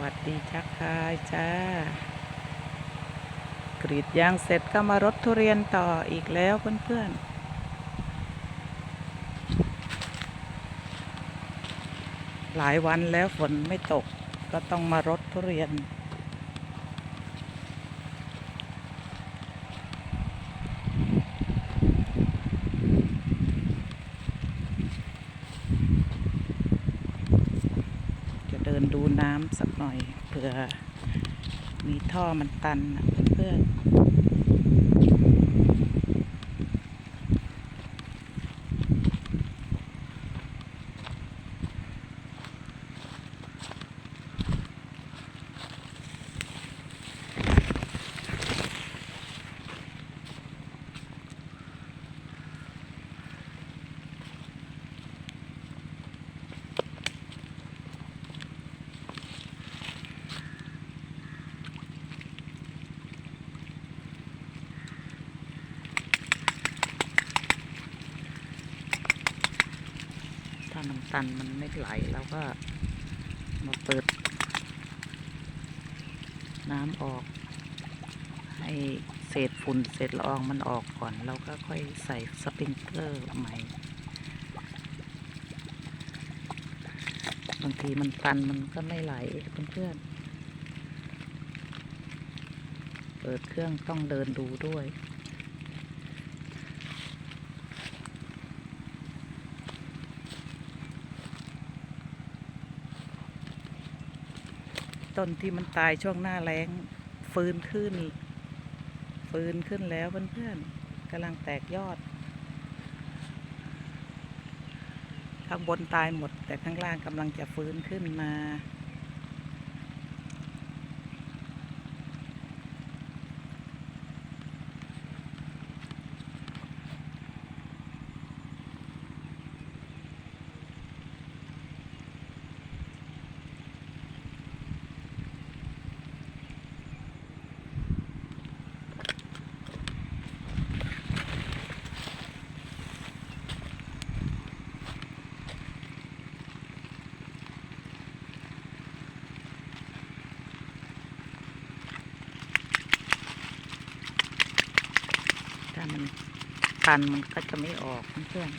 วัสดีชักทายจ้ากรีดยางเสร็จก็มารถทุเรียนต่ออีกแล้วเพื่อนๆหลายวันแล้วฝนไม่ตกก็ต้องมารถทุเรียน จะเดินดูน้ำสักหน่อยเผื่อมีท่อมันตันนะเพื่อนๆามันตันมันไม่ไหลแล้วก็มาเปิด น้ำออก ให้เศษฝุ่นเศษละอองมันออกก่อนแล้วก็ค่อยใส่สปริงเกอร์ใหม่ บางทีมันตันมันก็ไม่ไหลเพื่อนๆเปิดเครื่องต้องเดินดูด้วย ต้นที่มันตายช่วงหน้าแล้งฟื้นขึ้น ฟื้นขึ้นแล้วเพื่อนๆกำลังแตกยอด ข้างบนตายหมด แต่ข้างล่างกำลังจะฟื้นขึ้นมา ถ้ามันตันมันก็จะไม่ออกเพื่อน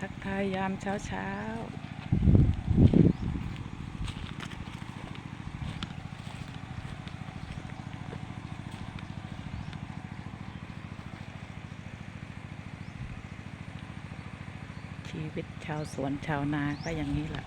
ทักทายยามเช้าเช้า ชีวิตชาวสวนชาวนาก็อย่างนี้แหละ